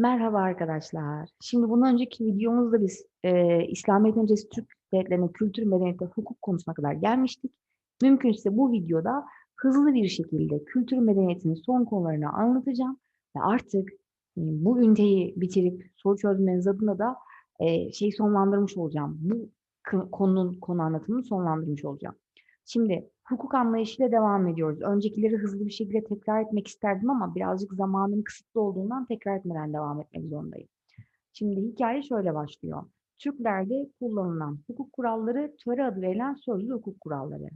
Merhaba arkadaşlar. Şimdi bundan önceki videomuzda biz e, İslamiyet öncesi Türk devletlerinin kültür, medeniyet hukuk konusuna kadar gelmiştik. Mümkünse bu videoda hızlı bir şekilde kültür medeniyetinin son konularını anlatacağım. Ve artık e, bu üniteyi bitirip soru çözmeniz adına da e, şey sonlandırmış olacağım. Bu konunun konu anlatımını sonlandırmış olacağım. Şimdi hukuk anlayışıyla devam ediyoruz. Öncekileri hızlı bir şekilde tekrar etmek isterdim ama birazcık zamanım kısıtlı olduğundan tekrar etmeden devam etmek zorundayım. Şimdi hikaye şöyle başlıyor. Türklerde kullanılan hukuk kuralları töre adı verilen sözlü hukuk kuralları.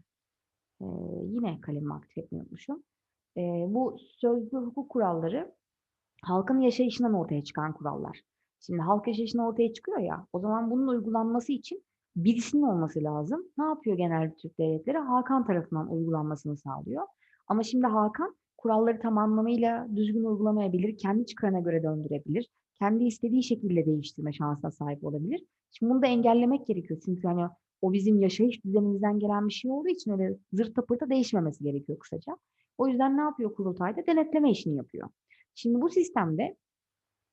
Ee, yine kalemimi aktif etmeyi unutmuşum. Ee, bu sözlü hukuk kuralları halkın yaşayışından ortaya çıkan kurallar. Şimdi halk yaşayışından ortaya çıkıyor ya, o zaman bunun uygulanması için birisinin olması lazım. Ne yapıyor genelde Türk devletleri? Hakan tarafından uygulanmasını sağlıyor. Ama şimdi Hakan kuralları tam anlamıyla düzgün uygulamayabilir, kendi çıkarına göre döndürebilir, kendi istediği şekilde değiştirme şansına sahip olabilir. Şimdi bunu da engellemek gerekiyor. Çünkü hani o bizim yaşayış düzenimizden gelen bir şey olduğu için öyle zırt pırta değişmemesi gerekiyor kısaca. O yüzden ne yapıyor kurultayda? Denetleme işini yapıyor. Şimdi bu sistemde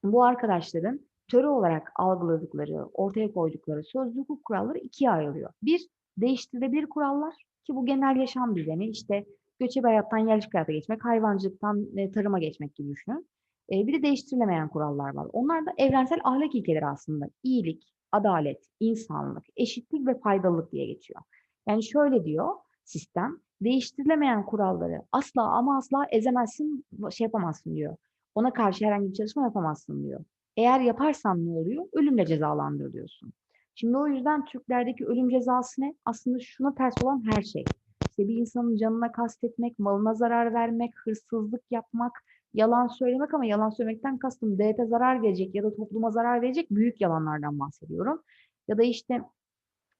bu arkadaşların töre olarak algıladıkları, ortaya koydukları sözlü hukuk kuralları ikiye ayrılıyor. Bir, değiştirilebilir kurallar ki bu genel yaşam düzeni işte göçebe hayattan yerleşik hayata geçmek, hayvancılıktan e, tarıma geçmek gibi düşünün. E, bir de değiştirilemeyen kurallar var. Onlar da evrensel ahlak ilkeleri aslında. İyilik, adalet, insanlık, eşitlik ve faydalılık diye geçiyor. Yani şöyle diyor sistem, değiştirilemeyen kuralları asla ama asla ezemezsin, şey yapamazsın diyor. Ona karşı herhangi bir çalışma yapamazsın diyor. Eğer yaparsan ne oluyor? Ölümle cezalandırılıyorsun. Şimdi o yüzden Türklerdeki ölüm cezası ne? Aslında şuna ters olan her şey. İşte bir insanın canına kastetmek, malına zarar vermek, hırsızlık yapmak, yalan söylemek ama yalan söylemekten kastım devlete zarar verecek ya da topluma zarar verecek büyük yalanlardan bahsediyorum. Ya da işte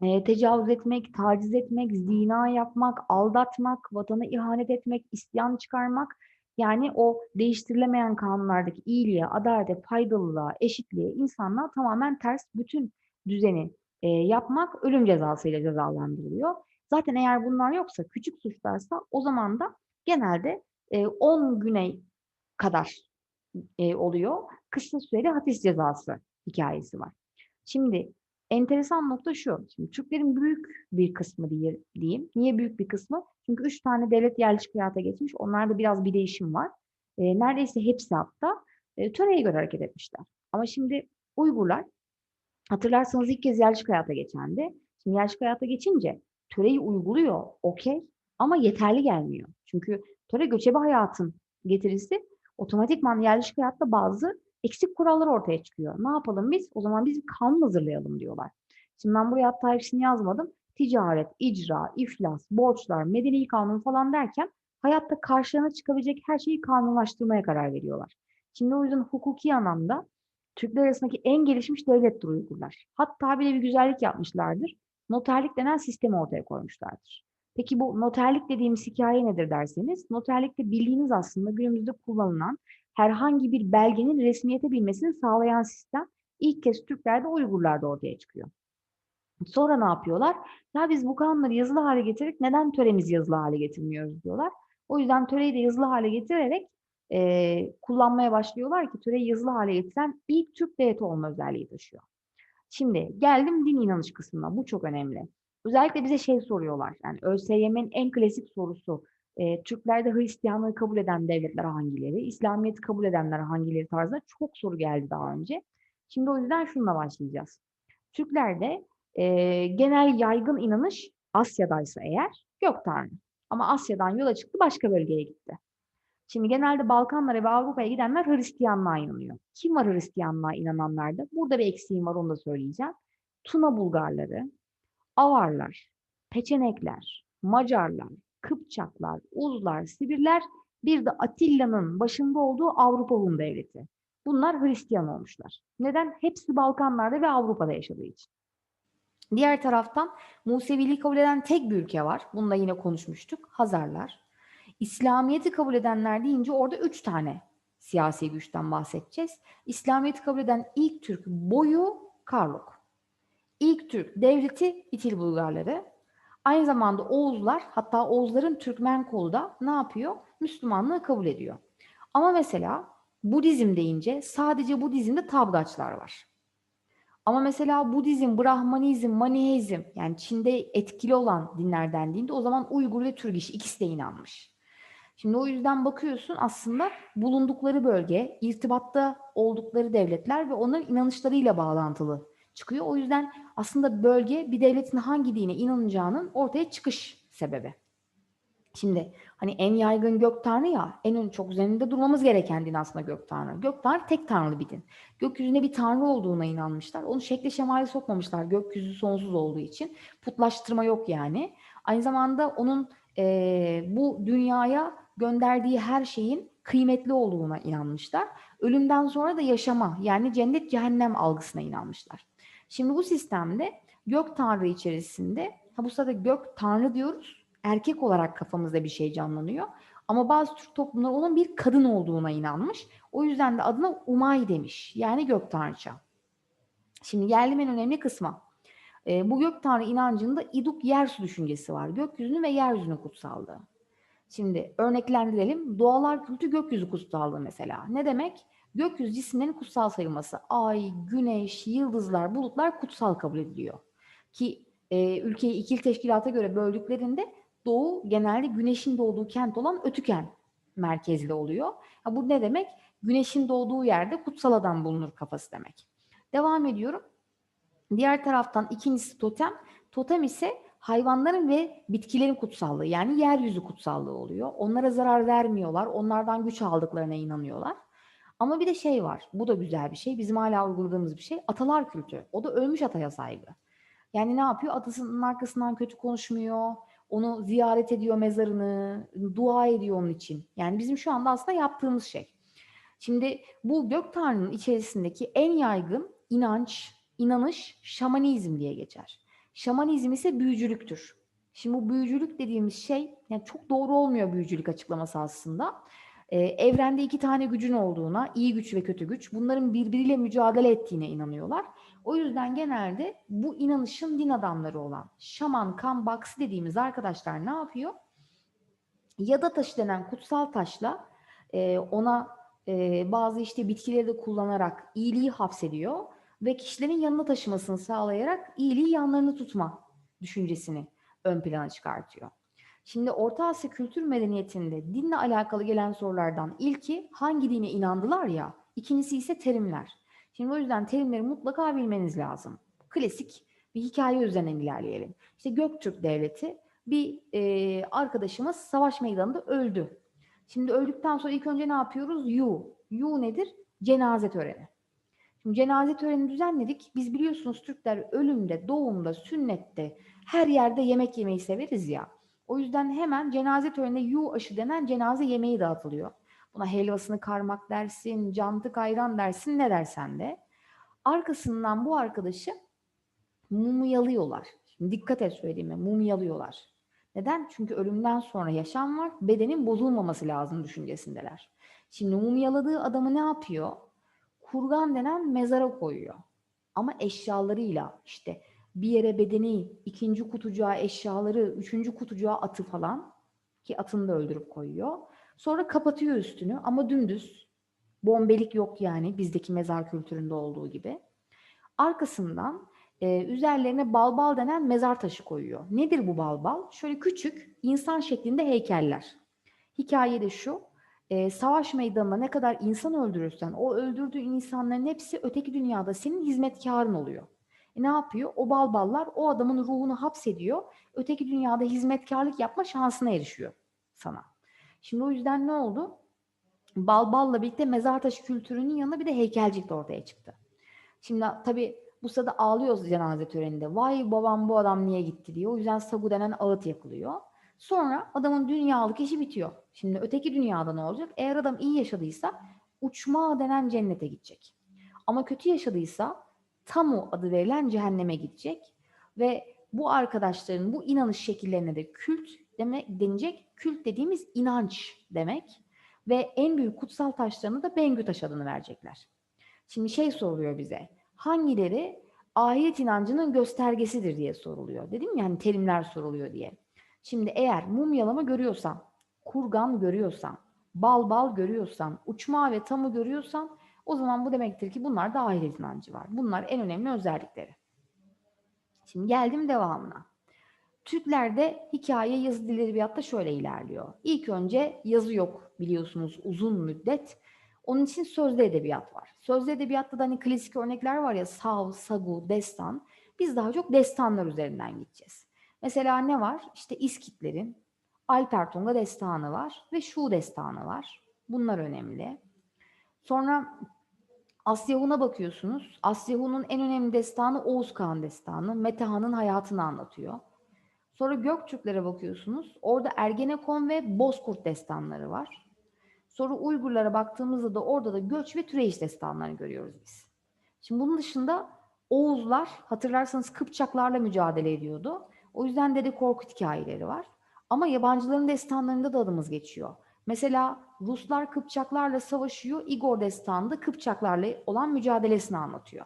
e, tecavüz etmek, taciz etmek, zina yapmak, aldatmak, vatana ihanet etmek, isyan çıkarmak yani o değiştirilemeyen kanunlardaki iyiliğe, adalete, faydalılığa, eşitliğe, insanlığa tamamen ters bütün düzeni e, yapmak ölüm cezasıyla cezalandırılıyor. Zaten eğer bunlar yoksa, küçük suçlarsa o zaman da genelde e, 10 güne kadar e, oluyor. Kısa süreli hapis cezası hikayesi var. Şimdi enteresan nokta şu. Şimdi Türklerin büyük bir kısmı diye, diyeyim. Niye büyük bir kısmı? Çünkü üç tane devlet yerleşik hayata geçmiş. Onlarda biraz bir değişim var. E, neredeyse hepsi hatta e, töreye göre hareket etmişler. Ama şimdi Uygurlar hatırlarsanız ilk kez yerleşik hayata geçendi. Şimdi yerleşik hayata geçince töreyi uyguluyor okey ama yeterli gelmiyor. Çünkü töre göçebe hayatın getirisi otomatikman yerleşik hayatta bazı eksik kurallar ortaya çıkıyor. Ne yapalım biz? O zaman biz bir kanun hazırlayalım diyorlar. Şimdi ben buraya hatta hepsini yazmadım. Ticaret, icra, iflas, borçlar, medeni kanun falan derken hayatta karşılarına çıkabilecek her şeyi kanunlaştırmaya karar veriyorlar. Şimdi o yüzden hukuki anlamda Türkler arasındaki en gelişmiş devlettir Uygurlar. Hatta bir de bir güzellik yapmışlardır. Noterlik denen sistemi ortaya koymuşlardır. Peki bu noterlik dediğimiz hikaye nedir derseniz, noterlikte bildiğiniz aslında günümüzde kullanılan herhangi bir belgenin resmiyete binmesini sağlayan sistem ilk kez Türklerde Uygurlarda ortaya çıkıyor. Sonra ne yapıyorlar? Ya biz bu kanunları yazılı hale getirdik, neden töremizi yazılı hale getirmiyoruz diyorlar. O yüzden töreyi de yazılı hale getirerek e, kullanmaya başlıyorlar ki töreyi yazılı hale getiren ilk Türk devleti olma özelliği taşıyor. Şimdi geldim din inanış kısmına. Bu çok önemli. Özellikle bize şey soruyorlar. Yani ÖSYM'nin en klasik sorusu e, Türklerde Hristiyanlığı kabul eden devletler hangileri, İslamiyet'i kabul edenler hangileri tarzında çok soru geldi daha önce. Şimdi o yüzden şununla başlayacağız. Türklerde e, genel yaygın inanış Asya'daysa eğer gök tanrı. Ama Asya'dan yola çıktı başka bölgeye gitti. Şimdi genelde Balkanlara ve Avrupa'ya gidenler Hristiyanlığa inanıyor. Kim var Hristiyanlığa inananlarda? Burada bir eksiğim var onu da söyleyeceğim. Tuna Bulgarları, Avarlar, Peçenekler, Macarlar, Kıpçaklar, Uzlar, Sibirler, bir de Atilla'nın başında olduğu Avrupa Hun Devleti. Bunlar Hristiyan olmuşlar. Neden? Hepsi Balkanlarda ve Avrupa'da yaşadığı için. Diğer taraftan Museviliği kabul eden tek bir ülke var. Bunu da yine konuşmuştuk. Hazarlar. İslamiyet'i kabul edenler deyince orada üç tane siyasi güçten bahsedeceğiz. İslamiyet'i kabul eden ilk Türk boyu Karluk. İlk Türk devleti İtil Bulgarları. Aynı zamanda Oğuzlar hatta Oğuzların Türkmen kolu da ne yapıyor? Müslümanlığı kabul ediyor. Ama mesela Budizm deyince sadece Budizm'de tabgaçlar var. Ama mesela Budizm, Brahmanizm, Maniheizm yani Çin'de etkili olan dinler dendiğinde o zaman Uygur ve Türk işi ikisi de inanmış. Şimdi o yüzden bakıyorsun aslında bulundukları bölge, irtibatta oldukları devletler ve onların inanışlarıyla bağlantılı çıkıyor. O yüzden aslında bölge bir devletin hangi dine inanacağının ortaya çıkış sebebi. Şimdi hani en yaygın gök tanrı ya, en ön çok üzerinde durmamız gereken din aslında gök tanrı. Gök tanrı tek tanrılı bir din. Gökyüzünde bir tanrı olduğuna inanmışlar. Onu şekli şemali sokmamışlar gökyüzü sonsuz olduğu için. Putlaştırma yok yani. Aynı zamanda onun e, bu dünyaya gönderdiği her şeyin kıymetli olduğuna inanmışlar. Ölümden sonra da yaşama yani cennet cehennem algısına inanmışlar. Şimdi bu sistemde gök tanrı içerisinde ha bu sırada gök tanrı diyoruz. Erkek olarak kafamızda bir şey canlanıyor. Ama bazı Türk toplumları onun bir kadın olduğuna inanmış. O yüzden de adına Umay demiş. Yani gök tanrıça. Şimdi geldim en önemli kısma. E, bu gök tanrı inancında iduk yersu düşüncesi var. Gökyüzünü ve yeryüzünü kutsallığı. Şimdi örneklendirelim. Doğalar kültü gökyüzü kutsallığı mesela. Ne demek? Gökyüzü cisimlerin kutsal sayılması. Ay, güneş, yıldızlar, bulutlar kutsal kabul ediliyor. Ki e, ülkeyi ikil teşkilata göre böldüklerinde doğu genelde güneşin doğduğu kent olan Ötüken merkezli oluyor. Ha, bu ne demek? Güneşin doğduğu yerde kutsal adam bulunur kafası demek. Devam ediyorum. Diğer taraftan ikincisi totem. Totem ise hayvanların ve bitkilerin kutsallığı yani yeryüzü kutsallığı oluyor. Onlara zarar vermiyorlar. Onlardan güç aldıklarına inanıyorlar. Ama bir de şey var. Bu da güzel bir şey. Bizim hala uyguladığımız bir şey. Atalar kültü. O da ölmüş ataya saygı. Yani ne yapıyor? Atasının arkasından kötü konuşmuyor. Onu ziyaret ediyor mezarını. Dua ediyor onun için. Yani bizim şu anda aslında yaptığımız şey. Şimdi bu gök tanrının içerisindeki en yaygın inanç, inanış şamanizm diye geçer. Şamanizm ise büyücülüktür. Şimdi bu büyücülük dediğimiz şey yani çok doğru olmuyor büyücülük açıklaması aslında. Ee, evrende iki tane gücün olduğuna, iyi güç ve kötü güç, bunların birbiriyle mücadele ettiğine inanıyorlar. O yüzden genelde bu inanışın din adamları olan şaman, kan, baksı dediğimiz arkadaşlar ne yapıyor? Yada taşı denen kutsal taşla e, ona e, bazı işte bitkileri de kullanarak iyiliği hapsediyor ve kişilerin yanına taşımasını sağlayarak iyiliği yanlarını tutma düşüncesini ön plana çıkartıyor. Şimdi Orta Asya kültür medeniyetinde dinle alakalı gelen sorulardan ilki hangi dine inandılar ya, ikincisi ise terimler. Şimdi o yüzden terimleri mutlaka bilmeniz lazım. Klasik bir hikaye üzerinden ilerleyelim. İşte Göktürk Devleti bir e, arkadaşımız savaş meydanında öldü. Şimdi öldükten sonra ilk önce ne yapıyoruz? Yu. Yu nedir? Cenaze töreni. Şimdi cenaze töreni düzenledik. Biz biliyorsunuz Türkler ölümde, doğumda, sünnette her yerde yemek yemeyi severiz ya. O yüzden hemen cenaze töreninde yu aşı denen cenaze yemeği dağıtılıyor. Buna helvasını karmak dersin, cantık ayran dersin ne dersen de. Arkasından bu arkadaşı mumyalıyorlar. Şimdi dikkat et söylediğime mumyalıyorlar. Neden? Çünkü ölümden sonra yaşam var. Bedenin bozulmaması lazım düşüncesindeler. Şimdi mumyaladığı adamı ne yapıyor? Kurgan denen mezara koyuyor. Ama eşyalarıyla işte bir yere bedeni, ikinci kutucuğa eşyaları, üçüncü kutucuğa atı falan ki atını da öldürüp koyuyor. Sonra kapatıyor üstünü ama dümdüz. Bombelik yok yani bizdeki mezar kültüründe olduğu gibi. Arkasından e, üzerlerine balbal denen mezar taşı koyuyor. Nedir bu balbal? Şöyle küçük insan şeklinde heykeller. Hikaye de şu. E, savaş meydanında ne kadar insan öldürürsen o öldürdüğün insanların hepsi öteki dünyada senin hizmetkarın oluyor. E, ne yapıyor? O balballar o adamın ruhunu hapsediyor. Öteki dünyada hizmetkarlık yapma şansına erişiyor sana. Şimdi o yüzden ne oldu? Balballa birlikte mezar taşı kültürünün yanında bir de heykelcilik de ortaya çıktı. Şimdi tabii bu sırada ağlıyoruz cenaze töreninde. Vay babam bu adam niye gitti diye. O yüzden sagu denen ağıt yakılıyor. Sonra adamın dünyalık işi bitiyor. Şimdi öteki dünyada ne olacak? Eğer adam iyi yaşadıysa uçma denen cennete gidecek. Ama kötü yaşadıysa tamu adı verilen cehenneme gidecek. Ve bu arkadaşların bu inanış şekillerine de kült demek denecek. Kült dediğimiz inanç demek. Ve en büyük kutsal taşlarına da Bengü taş adını verecekler. Şimdi şey soruluyor bize. Hangileri ahiret inancının göstergesidir diye soruluyor. Dedim ya hani terimler soruluyor diye. Şimdi eğer mumyalama görüyorsan, kurgan görüyorsan, bal bal görüyorsan, uçma ve tamı görüyorsan o zaman bu demektir ki bunlar da ahiret inancı var. Bunlar en önemli özellikleri. Şimdi geldim devamına. Türklerde hikaye yazı dili edebiyatta şöyle ilerliyor. İlk önce yazı yok biliyorsunuz uzun müddet. Onun için sözlü edebiyat var. Sözlü edebiyatta da hani klasik örnekler var ya sav, sagu, destan. Biz daha çok destanlar üzerinden gideceğiz. Mesela ne var? İşte İskitlerin Alpertonga destanı var ve Şu destanı var. Bunlar önemli. Sonra Asyahun'a bakıyorsunuz. Asyahun'un en önemli destanı Oğuz Kağan destanı. Metehan'ın hayatını anlatıyor. Sonra Göktürklere bakıyorsunuz. Orada Ergenekon ve Bozkurt destanları var. Sonra Uygurlara baktığımızda da orada da göç ve türeyiş destanlarını görüyoruz biz. Şimdi bunun dışında Oğuzlar hatırlarsanız Kıpçaklarla mücadele ediyordu. O yüzden Dede Korkut hikayeleri var. Ama yabancıların destanlarında da adımız geçiyor. Mesela Ruslar Kıpçaklarla savaşıyor. Igor destanında Kıpçaklarla olan mücadelesini anlatıyor.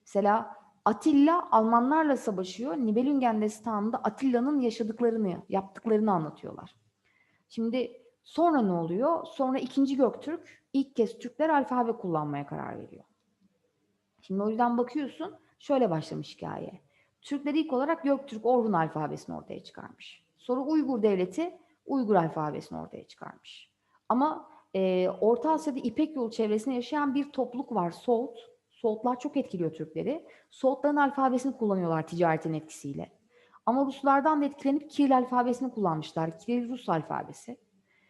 Mesela Atilla Almanlarla savaşıyor. Nibelungen destanında Atilla'nın yaşadıklarını, yaptıklarını anlatıyorlar. Şimdi sonra ne oluyor? Sonra ikinci Göktürk ilk kez Türkler alfabe kullanmaya karar veriyor. Şimdi o yüzden bakıyorsun şöyle başlamış hikaye. Türkler ilk olarak Göktürk Orhun alfabesini ortaya çıkarmış. Sonra Uygur devleti Uygur alfabesini ortaya çıkarmış. Ama e, Orta Asya'da İpek yolu çevresinde yaşayan bir topluluk var Soğut. Soğutlar çok etkiliyor Türkleri. Soğutların alfabesini kullanıyorlar ticaretin etkisiyle. Ama Ruslardan da etkilenip Kiril alfabesini kullanmışlar. Kiril Rus alfabesi.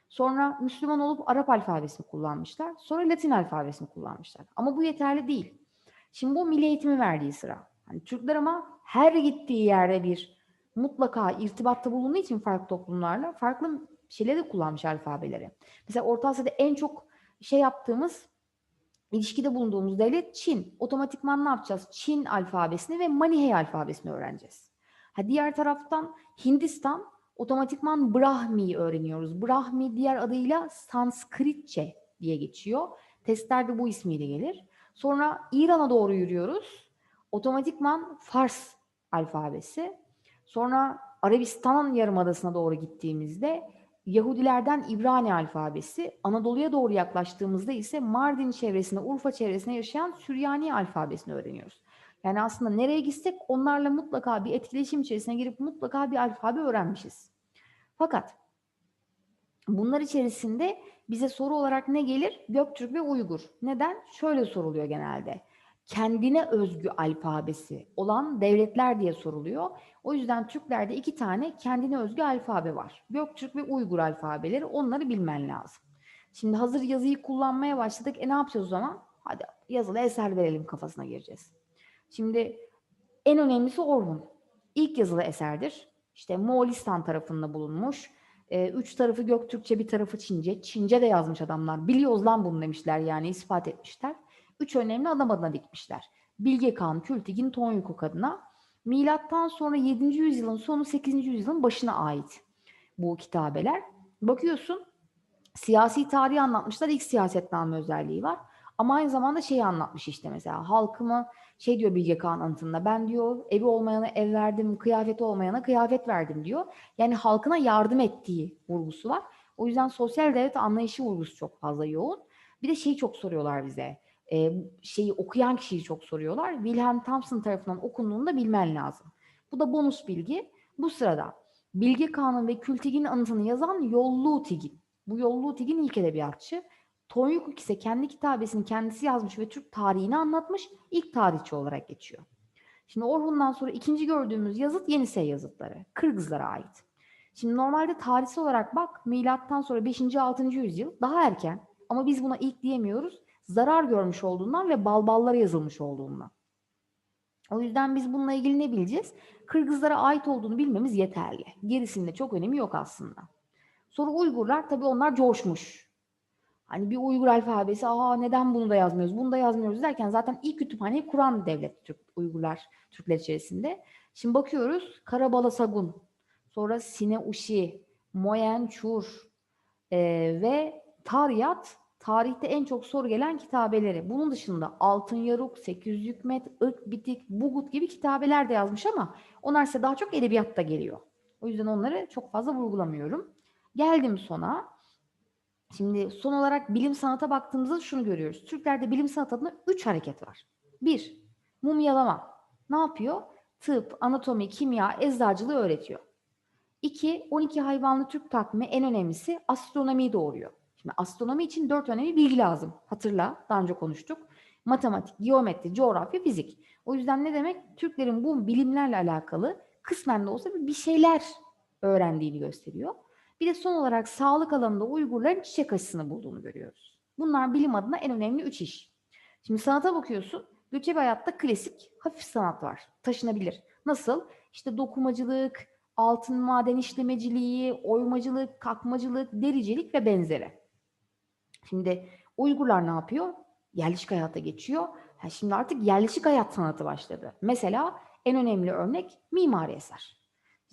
Sonra Müslüman olup Arap alfabesini kullanmışlar. Sonra Latin alfabesini kullanmışlar. Ama bu yeterli değil. Şimdi bu milli eğitimi verdiği sıra. Hani Türkler ama her gittiği yerde bir mutlaka irtibatta bulunduğu için farklı toplumlarla farklı şeyleri de kullanmış alfabeleri. Mesela Orta Asya'da en çok şey yaptığımız ilişkide bulunduğumuz devlet Çin. Otomatikman ne yapacağız? Çin alfabesini ve Manihey alfabesini öğreneceğiz. Ha, diğer taraftan Hindistan otomatikman Brahmi'yi öğreniyoruz. Brahmi diğer adıyla Sanskritçe diye geçiyor. Testlerde bu ismiyle gelir. Sonra İran'a doğru yürüyoruz. Otomatikman Fars alfabesi. Sonra Arabistan'ın yarımadasına doğru gittiğimizde Yahudilerden İbrani alfabesi, Anadolu'ya doğru yaklaştığımızda ise Mardin çevresinde, Urfa çevresinde yaşayan Süryani alfabesini öğreniyoruz. Yani aslında nereye gitsek onlarla mutlaka bir etkileşim içerisine girip mutlaka bir alfabe öğrenmişiz. Fakat bunlar içerisinde bize soru olarak ne gelir? Göktürk ve Uygur. Neden? Şöyle soruluyor genelde. Kendine özgü alfabesi olan devletler diye soruluyor. O yüzden Türklerde iki tane kendine özgü alfabe var. Göktürk ve Uygur alfabeleri onları bilmen lazım. Şimdi hazır yazıyı kullanmaya başladık. E ne yapacağız o zaman? Hadi yazılı eser verelim kafasına gireceğiz. Şimdi en önemlisi Orhun. İlk yazılı eserdir. İşte Moğolistan tarafında bulunmuş. E, üç tarafı Göktürkçe, bir tarafı Çince. Çince de yazmış adamlar. Biliyoruz lan bunu demişler yani ispat etmişler. Üç önemli adam adına dikmişler. Bilge Kağan, Kültigin, Tonyukuk adına. Milattan sonra 7. yüzyılın sonu 8. yüzyılın başına ait bu kitabeler. Bakıyorsun siyasi tarihi anlatmışlar. İlk siyasetname özelliği var. Ama aynı zamanda şeyi anlatmış işte mesela halkımı şey diyor Bilge Kağan anıtında ben diyor evi olmayana ev verdim, kıyafeti olmayana kıyafet verdim diyor. Yani halkına yardım ettiği vurgusu var. O yüzden sosyal devlet anlayışı vurgusu çok fazla yoğun. Bir de şeyi çok soruyorlar bize. E, şeyi okuyan kişiyi çok soruyorlar. Wilhelm Thompson tarafından okunduğunu da bilmen lazım. Bu da bonus bilgi. Bu sırada Bilge Kağan'ın ve Kültigin anıtını yazan Yollu Tigin. Bu Yollu Tigin ilk edebiyatçı. Tonyukuk ise kendi kitabesini kendisi yazmış ve Türk tarihini anlatmış ilk tarihçi olarak geçiyor. Şimdi Orhun'dan sonra ikinci gördüğümüz yazıt Yenisey yazıtları. Kırgızlara ait. Şimdi normalde tarihsel olarak bak milattan sonra 5. 6. yüzyıl daha erken ama biz buna ilk diyemiyoruz. Zarar görmüş olduğundan ve balballara yazılmış olduğundan. O yüzden biz bununla ilgili ne bileceğiz? Kırgızlara ait olduğunu bilmemiz yeterli. Gerisinde çok önemi yok aslında. Sonra Uygurlar tabii onlar coşmuş. Hani bir Uygur alfabesi, aa neden bunu da yazmıyoruz, bunu da yazmıyoruz derken zaten ilk kütüphaneyi kuran devlet Türk, Uygurlar, Türkler içerisinde. Şimdi bakıyoruz Karabala Sagun, sonra Sine Uşi, Moyen Çur e, ve Taryat tarihte en çok soru gelen kitabeleri. Bunun dışında Altın Yaruk, Sekiz Hükmet, Irk Bitik, Bugut gibi kitabeler de yazmış ama onlar ise daha çok edebiyatta geliyor. O yüzden onları çok fazla vurgulamıyorum. Geldim sona. Şimdi son olarak bilim sanata baktığımızda şunu görüyoruz. Türklerde bilim sanat adına üç hareket var. Bir, mumyalama. Ne yapıyor? Tıp, anatomi, kimya, eczacılığı öğretiyor. İki, 12 hayvanlı Türk takvimi en önemlisi astronomiyi doğuruyor. Şimdi astronomi için dört önemli bilgi lazım. Hatırla, daha önce konuştuk. Matematik, geometri, coğrafya, fizik. O yüzden ne demek? Türklerin bu bilimlerle alakalı kısmen de olsa bir şeyler öğrendiğini gösteriyor. Bir de son olarak sağlık alanında Uygurların çiçek aşısını bulduğunu görüyoruz. Bunlar bilim adına en önemli üç iş. Şimdi sanata bakıyorsun. Göçebe hayatta klasik, hafif sanat var. Taşınabilir. Nasıl? İşte dokumacılık, altın maden işlemeciliği, oymacılık, kakmacılık, dericilik ve benzeri. Şimdi Uygurlar ne yapıyor? Yerleşik hayata geçiyor. Ha, şimdi artık yerleşik hayat sanatı başladı. Mesela en önemli örnek mimari eser.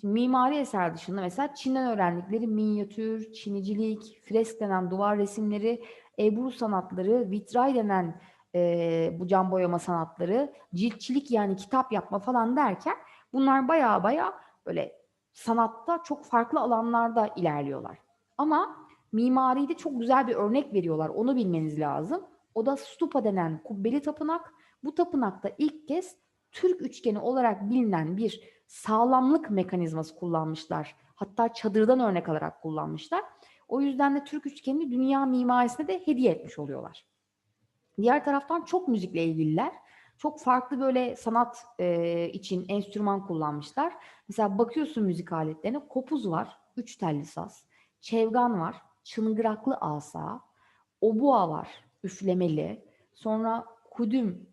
Şimdi mimari eser dışında mesela Çin'den öğrendikleri minyatür, çinicilik, fresk denen duvar resimleri, ebru sanatları, vitray denen e, bu cam boyama sanatları, ciltçilik yani kitap yapma falan derken bunlar baya baya böyle sanatta çok farklı alanlarda ilerliyorlar. Ama mimaride çok güzel bir örnek veriyorlar. Onu bilmeniz lazım. O da stupa denen kubbeli tapınak. Bu tapınakta ilk kez Türk üçgeni olarak bilinen bir sağlamlık mekanizması kullanmışlar. Hatta çadırdan örnek alarak kullanmışlar. O yüzden de Türk üçgenini dünya mimarisine de hediye etmiş oluyorlar. Diğer taraftan çok müzikle ilgililer. Çok farklı böyle sanat e, için enstrüman kullanmışlar. Mesela bakıyorsun müzik aletlerine kopuz var, üç telli saz, çevgan var, çıngıraklı asa, obua var, üflemeli, sonra kudüm,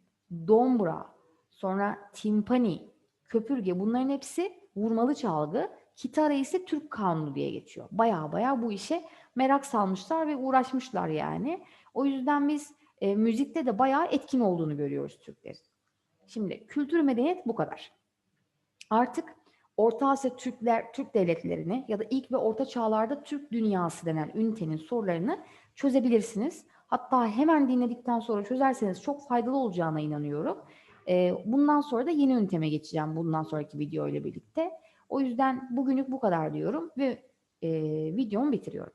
dombra, sonra timpani, köpürge bunların hepsi vurmalı çalgı. Kitara ise Türk kanunu diye geçiyor. Baya baya bu işe merak salmışlar ve uğraşmışlar yani. O yüzden biz e, müzikte de bayağı etkin olduğunu görüyoruz Türklerin. Şimdi kültür medeniyet bu kadar. Artık Orta Asya Türkler, Türk devletlerini ya da ilk ve orta çağlarda Türk dünyası denen ünitenin sorularını çözebilirsiniz. Hatta hemen dinledikten sonra çözerseniz çok faydalı olacağına inanıyorum. E, bundan sonra da yeni üniteme geçeceğim bundan sonraki video ile birlikte. O yüzden bugünlük bu kadar diyorum ve e, videomu bitiriyorum.